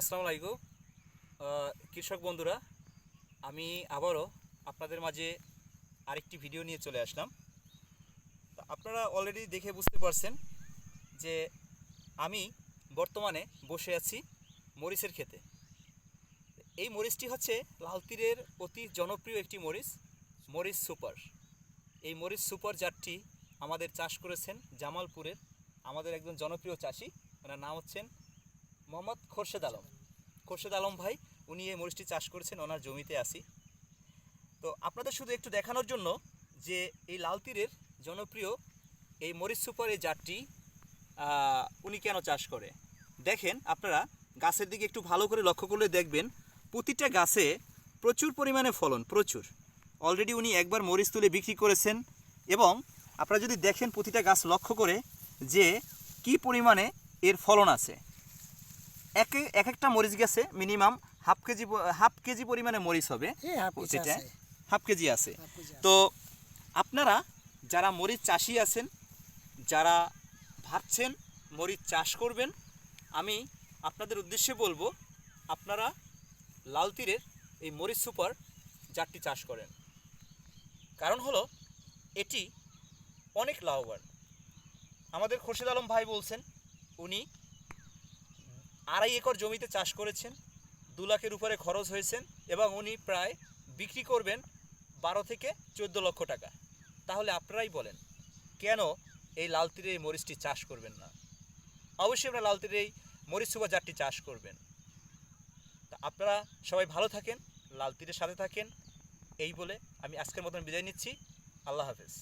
আসসালামু আলাইকুম। কৃষক বন্ধুরা, আমি আবারও আপনাদের মাঝে আরেকটি ভিডিও নিয়ে চলে আসলাম। আপনারা অলরেডি দেখে বুঝতে পারছেন যে আমি বর্তমানে বসে আছি মরিচের ক্ষেতে। এই মরিচটি হচ্ছে লাল তীরের অতি জনপ্রিয় একটি মরিচ মরিচ সুপার। এই মরিচ সুপার জাতটি আমাদের চাষ করেছেন জামালপুরের আমাদের একজন জনপ্রিয় চাষি। ওনার নাম হচ্ছেন মোহাম্মদ খোরশেদ আলম। খোরশেদ আলম ভাই, উনি এই মরিচটি চাষ করেছেন, ওনার জমিতে আসি তো আপনাদের শুধু একটু দেখানোর জন্য যে এই লাল তীরের জনপ্রিয় এই মরিচ সুপার এই জাতটি উনি কেন চাষ করে? দেখেন আপনারা, গাছের দিকে একটু ভালো করে লক্ষ্য করলে দেখবেন, প্রতিটা গাছে প্রচুর পরিমাণে ফলন, প্রচুর। অলরেডি উনি একবার মরিচ তুলে বিক্রি করেছেন এবং আপনারা যদি দেখেন প্রতিটা গাছ লক্ষ্য করে যে কি পরিমাণে এর ফলন আছে। এক এক একটা মরিচ গেছে minimum half KG half KG পরিমাণে মরিচ হবে। হ্যাঁ, হাফ হাফ কেজি আছে। তো আপনারা যারা মরিচ চাষি আছেন যারা ভাবছেন মরিচ চাষ করবেন আমি আপনাদের উদ্দেশ্যে বলব আপনারা লাল তীরের এই মরিচ সুপার জাতটি চাষ করেন। কারণ হলো এটি অনেক লাভবান। আমাদের খোরশেদ আলম ভাই বলছেন উনি আড়াই একর জমিতে চাষ করেছেন, দু লাখের উপরে খরচ হয়েছেন এবং উনি প্রায় বিক্রি করবেন বারো থেকে চোদ্দ লক্ষ টাকা। তাহলে আপনারাই বলেন, কেন এই লাল এই মরিচটি চাষ করবেন না? অবশ্যই আপনারা লাল এই মরিচ সুবা জাতটি চাষ করবেন। তা আপনারা সবাই ভালো থাকেন লাল সাথে থাকেন, এই বলে আমি আজকের মতন বিদায় নিচ্ছি। আল্লাহ হাফেজ।